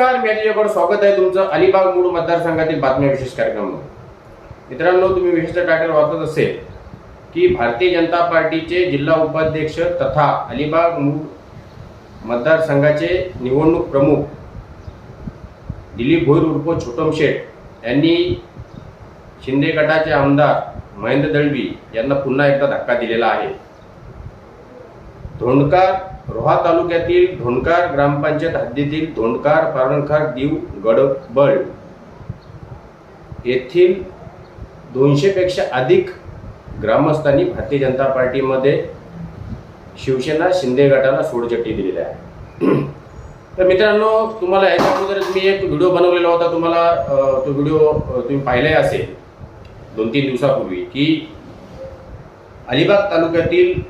नमस्कार मी तुझ्याकडे स्वागत आहे तुमचं अलिबाग मूळ मतदारसंघातील बातम्या विशेष कार्यक्रमामध्ये. मित्रांनो तुम्ही विशिष्ट टायटल वाचत असेल की भारतीय जनता पार्टीचे जिल्हा उपाध्यक्ष तथा अलिबाग मूळ मतदारसंघाचे निवडणूक प्रमुख दिलीप भोईर उर्फ छोटम शेठ यांनी शिंदे गटाचे आमदार महेंद्र दळवी यांना पुन्हा एकदा धक्का दिलेला आहे. धोंडकार रोहा तालुक्यातील धोंडकार ग्रामपंचायत हद्दीतील धोंडकार पारणखार दीव गडबळ येथील दोनशेपेक्षा अधिक ग्रामस्थांनी भारतीय जनता पार्टीमध्ये शिवसेना शिंदे गटाला सोडचट्टी दिलेली आहे. तर मित्रांनो तुम्हाला याच्या अगोदरच मी एक व्हिडिओ बनवलेला होता. तुम्हाला तो व्हिडिओ तुम्ही पाहिलाही असेल दोन तीन दिवसापूर्वी की अलिबाग तालुक्यातील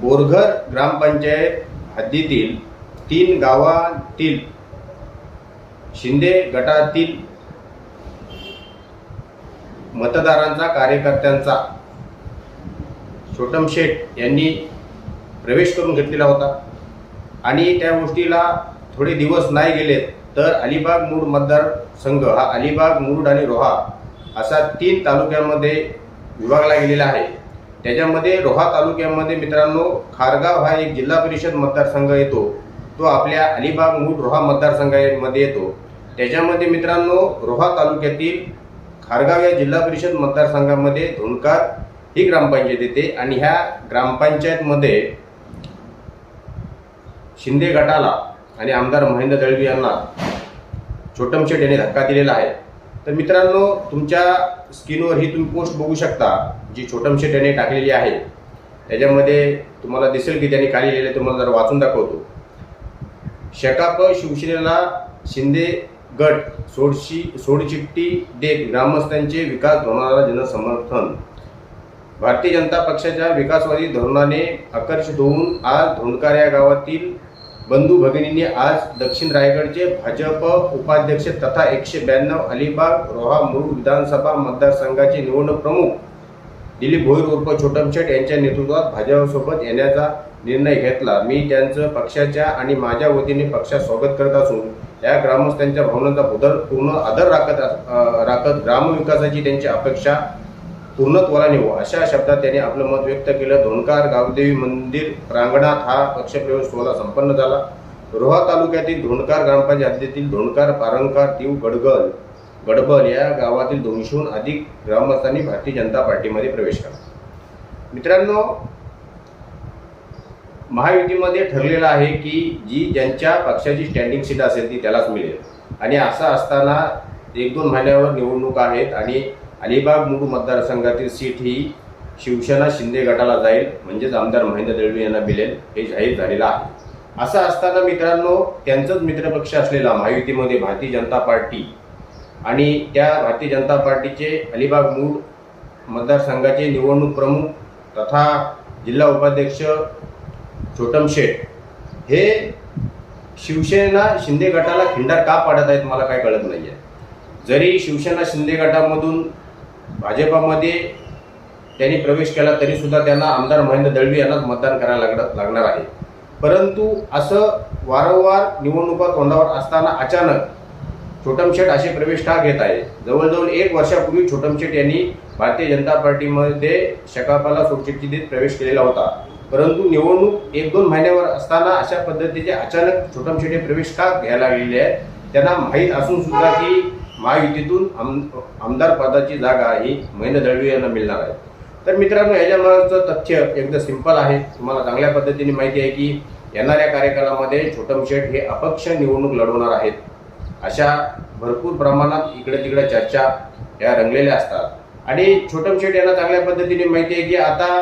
बोरघर ग्रामपंचायत हद्दीतील तीन गावातील शिंदे गटातील मतदारांचा कार्यकर्त्यांचा छोटम शेठ यांनी प्रवेश करून घेतलेला होता. आणि त्या गोष्टीला थोडे दिवस नाही गेलेत तर अलिबाग मूड मतदारसंघ हा अलिबाग मुरुड आणि रोहा असा तीन तालुक्यामध्ये विभागला गेलेला आहे. त्याच्यामध्ये रोहा तालुक्यामध्ये मित्रांनो खारगाव हा एक जिल्हा परिषद मतदारसंघ येतो. तो आपल्या अलिबाग मूळ रोहा मतदारसंघामध्ये येतो. त्याच्यामध्ये मित्रांनो रोहा तालुक्यातील खारगाव या जिल्हा परिषद मतदारसंघामध्ये धोणकार ही ग्रामपंचायत येते आणि ह्या ग्रामपंचायतमध्ये शिंदे गटाला आणि आमदार महेंद्र दळवी यांना छोटमशेट यांनी धक्का दिलेला आहे. तर मित्रांनो तुमच्या स्क्रीनवर ही तुम्ही पोस्ट बघू शकता जी छोटम त्याने टाकलेली आहे. त्याच्यामध्ये तुम्हाला दिसेल की त्यांनी काय लिहिलेलं तुम्हाला जरा वाचून दाखवतो. शकाप शिवसेनेला शिंदे गट सोडशी सोडचिट्टी देत ग्रामस्थांचे विकास धोरणाला जनसमर्थन. भारतीय जनता पक्षाच्या विकासवादी धोरणाने आकर्षित होऊन आज धोंडकार या गावातील बंधू भगिनींनी आज दक्षिण रायगडचे भाजप उपाध्यक्ष तथा एकशे ब्याण्णव अलिबाग रोहा मुरुड विधानसभा मतदारसंघाचे निवडणूक प्रमुख दिलीप भोईर उर्फ छोटम शेठ यांच्या नेतृत्वात भाजपसोबत येण्याचा निर्णय घेतला. मी त्यांचं पक्षाच्या आणि माझ्या वतीने पक्षात स्वागत करत असून या ग्रामस्थांच्या भावनांचा बुदर पूर्ण आदर राखत राखत ग्रामविकासाची त्यांची अपेक्षा पूर्णत्वाला नेऊ अशा शब्दात त्यांनी आपलं मत व्यक्त केलं. धोनकार गावदेवी मंदिर प्रांगणात हा पक्षप्रवेश सोहळा संपन्न झाला. रोहा तालुक्यातील धोणकार ग्रामपंचायत हद्दीतील धोणकार पारंकार तीव गडगल गडबल या गावातील दोनशेहून अधिक ग्रामस्थांनी भारतीय जनता पार्टीमध्ये प्रवेश केला. मित्रांनो महायुतीमध्ये ठरलेलं आहे की जी ज्यांच्या पक्षाची स्टँडिंग सीट असेल ती त्यालाच मिळेल. आणि असं असताना एक दोन महिन्यावर निवडणूक आहेत आणि अलिबाग मूळ मतदारसंघातील सीट ही शिवसेना शिंदे गटाला जाईल म्हणजेच आमदार महेंद्र दळवी यांना मिळेल हे जाहीर झालेलं आहे. असं असताना मित्रांनो त्यांचंच मित्रपक्ष असलेला महायुतीमध्ये भारतीय जनता पार्टी आणि त्या भारतीय जनता पार्टीचे अलिबाग मूळ मतदारसंघाचे निवडणूक प्रमुख तथा जिल्हा उपाध्यक्ष छोटम शेठ हे शिवसेना शिंदे गटाला खिंडार का पाडत आहेत मला काय कळत नाही आहे जरी शिवसेना शिंदे गटामधून भाजपामध्ये त्यांनी प्रवेश केला तरीसुद्धा त्यांना आमदार महेंद्र दळवी यांनाच मतदान करायला लागणार लागणार आहे. परंतु असं वारंवार निवडणुका तोंडावर असताना अचानक छोटमशेठ असे प्रवेश का घेत आहे? जवळजवळ एक वर्षापूर्वी छोटमशेठ यांनी भारतीय जनता पार्टीमध्ये शकापाला सोडचिठ्ठी देत प्रवेश केलेला होता. परंतु निवडणूक एक दोन महिन्यावर असताना अशा पद्धतीचे अचानक छोटमशेठ हे प्रवेश का घ्यायला लागलेले आहेत? त्यांना माहीत असून सुद्धा की महायुतीतून आम आमदार पदाची जागा ही महेंद्र दळवी यांना मिळणार आहे. तर मित्रांनो याच्यामागचं तथ्य एकदम सिंपल आहे. तुम्हाला चांगल्या पद्धतीने माहिती आहे की येणाऱ्या कार्यकालामध्ये छोटम शेठ हे अपक्ष निवडणूक लढवणार आहेत. अशा भरपूर प्रमाणात इकडे तिकडे चर्चा या रंगलेल्या असतात. आणि छोटम शेठ यांना चांगल्या पद्धतीने माहिती आहे की आता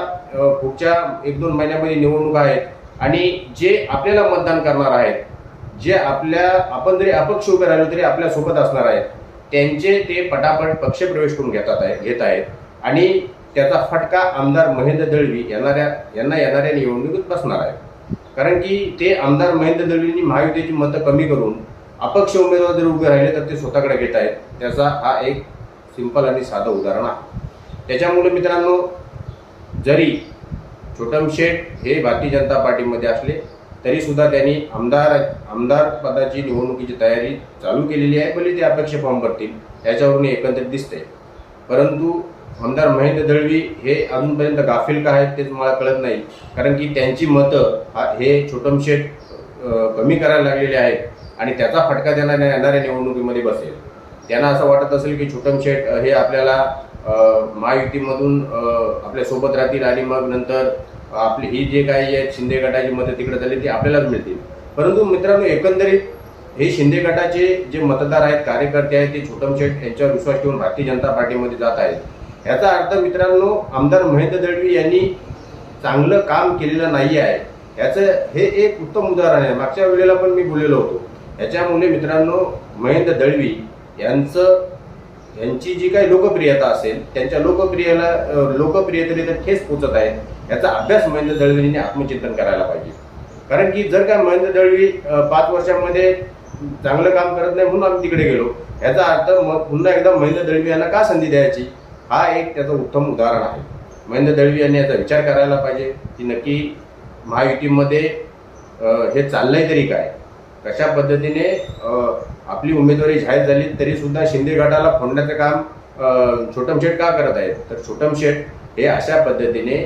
पुढच्या एक दोन महिन्यामध्ये निवडणूक आहेत. आणि जे आपल्याला मतदान करणार आहेत जे आपल्या आपण जरी अपक्ष उभे राहिलो तरी आपल्यासोबत असणार आहेत. त्यांचे ते पटापट पक्षप्रवेश करून घेतात आहे घेत आहेत. आणि त्याचा फटका आमदार महेंद्र दळवी येणाऱ्या यांना येणाऱ्या निवडणुकीत बसणार आहे. कारण की ते आमदार महेंद्र दळवींनी महायुतीची मतं कमी करून अपक्ष उमेदवार जर उभे राहिले तर ते स्वतःकडे घेत आहेत. त्याचा हा एक सिंपल आणि साधं उदाहरण आहे. त्याच्यामुळे मित्रांनो जरी छोटम शेठ हे भारतीय जनता पार्टीमध्ये असले तरीसुद्धा त्यांनी आमदार आमदार पदाची निवडणुकीची तयारी चालू केलेली आहे. भले ते अपेक्षा फॉर्म भरतील याच्यावरून एकंदरीत दिसते परंतु आमदार महेंद्र दळवी हे अजूनपर्यंत गाफील का आहेत तेच मला कळत नाही. कारण की त्यांची मतं हा हे छोटमशेट कमी करायला लागलेले आहेत आणि त्याचा फटका त्यांना येणाऱ्या निवडणुकीमध्ये बसेल. त्यांना असं वाटत असेल की छोटमशेट हे आपल्याला महायुतीमधून आपल्यासोबत राहतील आणि मग नंतर आपली ही जे काही आहे शिंदे गटाची मतं तिकडे झाली ती आपल्यालाच मिळतील. परंतु मित्रांनो एकंदरीत हे शिंदे गटाचे जे मतदार आहेत कार्यकर्ते आहेत ते छोटम शेठ यांच्यावर विश्वास ठेवून भारतीय जनता पार्टीमध्ये जात आहेत. याचा अर्थ मित्रांनो आमदार महेंद्र दळवी यांनी चांगलं काम केलेलं नाही आहे याचं हे एक उत्तम उदाहरण आहे. मागच्या वेळेला पण मी बोललेलो होतो. याच्यामुळे मित्रांनो महेंद्र दळवी यांचं यांची जी काही लोकप्रियता असेल त्यांच्या लोकप्रियला लोकप्रियतेला तर ठेस पोचत आहे. याचा अभ्यास महेंद्र दळवींनी आत्मचिंतन करायला पाहिजे. कारण की जर का महेंद्र दळवी पाच वर्षामध्ये चांगलं काम करत नाही म्हणून आम्ही तिकडे गेलो याचा अर्थ मग पुन्हा एकदा महेंद्र दळवी यांना का संधी द्यायची? हा एक त्याचं उत्तम उदाहरण आहे. महेंद्र दळवी यांनी याचा विचार करायला पाहिजे की नक्की महायुतीमध्ये हे चाललंय तरी काय? कशा पद्धतीने आपली उमेदवारी जाहीर झाली तरी सुद्धा शिंदे गटाला फोडण्याचं काम छोटम शेठ का करत आहेत? तर छोटम शेठ हे अशा पद्धतीने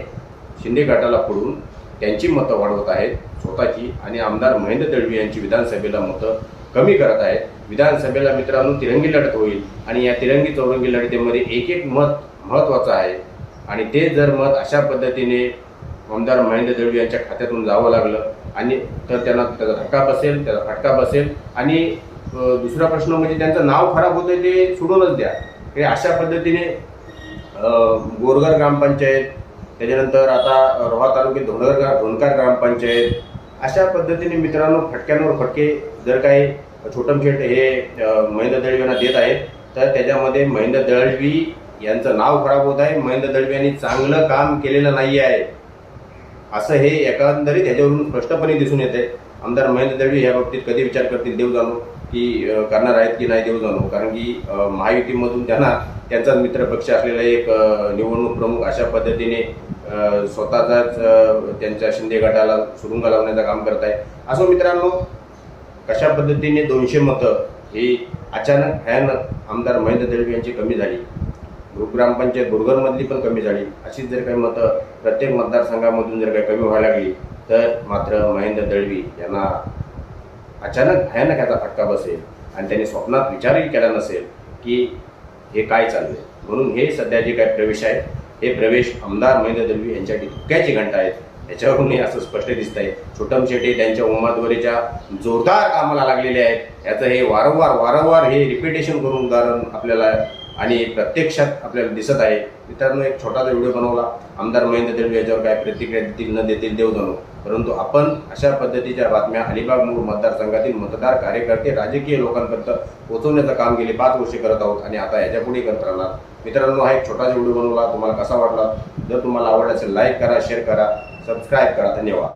शिंदे गटाला फोडून त्यांची मतं वाढवत आहेत स्वतःची आणि आमदार महेंद्र दळवी यांची विधानसभेला मतं कमी करत आहेत. विधानसभेला मित्रांनो तिरंगी लढत होईल आणि या तिरंगी चौरंगी लढतीमध्ये एक एक मत महत्त्वाचं आहे. आणि ते जर मत अशा पद्धतीने आमदार महेंद्र दळवी यांच्या खात्यातून जावं लागलं आणि तर त्यांना त्याचा धक्का बसेल त्याचा फटका बसेल आणि दुसरा प्रश्न म्हणजे त्यांचं नाव खराब होतं ते सोडूनच द्या. हे अशा पद्धतीने गोरगर ग्रामपंचायत त्याच्यानंतर आता रोहा तालुक्यात धोंडगर ग्रा- धोंडकार ग्रामपंचायत अशा पद्धतीने मित्रांनो फटक्यांवर फटके जर काही छोटम शेट हे महेंद्र दळवी यांना देत आहेत तर त्याच्यामध्ये महेंद्र दळवी यांचं नाव खराब होत आहे. महेंद्र दळवी यांनी चांगलं काम केलेलं नाही आहे. असं हे एकंदरीत ह्याच्यावरून स्पष्टपणे दिसून येते आमदार महेंद्र दळवी या बाबतीत कधी विचार करतील देव जाणू. की करणार आहेत की नाही देऊ जाणू कारण की महायुतीमधून त्यांना त्यांचा मित्रपक्ष असलेला एक निवडणूक प्रमुख अशा पद्धतीने स्वतःचाच त्यांच्या शिंदे गटाला सुरुंग लावण्याचं काम करत आहे असो मित्रांनो कशा पद्धतीने दोनशे मतं ही अचानक भयानक आमदार महेंद्र दळवी यांची कमी झाली ग्रामपंचायत बुरगरमधली पण कमी झाली अशीच जर काही मतं प्रत्येक मतदारसंघामधून जर काही कमी व्हायला लागली तर मात्र महेंद्र दळवी यांना अचानक भयानक याचा फटका बसेल आणि त्याने स्वप्नात विचारही केला नसेल की हे काय चाललंय. म्हणून हे सध्या जे काय प्रवेश आहेत हे प्रवेश आमदार महेंद्र दलवी यांच्यासाठी धुक्याची घंटा आहेत. याच्यावरून हे असं स्पष्ट दिसत आहे छोटम शेट्टी त्यांच्या उमेदवारीच्या जोरदार कामाला लागलेले आहेत. याचं हे वारंवार वारंवार हे रिपिटेशन करून उदाहरण आपल्याला आणि प्रत्यक्षात आपल्याला दिसत आहे. मित्रांनो एक छोटासा व्हिडिओ बनवला. आमदार महेंद्र दळवी याच्यावर काय प्रतिक्रिया देतील न देतील देव जाणू. परंतु आपण अशा पद्धतीच्या बातम्या अलिबाग मूळ मतदारसंघातील मतदार कार्यकर्ते राजकीय लोकांपर्यंत पोहोचवण्याचं काम गेले पाच वर्षे करत आहोत आणि आता याच्यापुढे करत राहणार. मित्रांनो हा एक छोटासा व्हिडिओ बनवला. तुम्हाला कसा वाटला? जर तुम्हाला आवडला असेल लाईक करा शेअर करा सबस्क्राईब करा. धन्यवाद.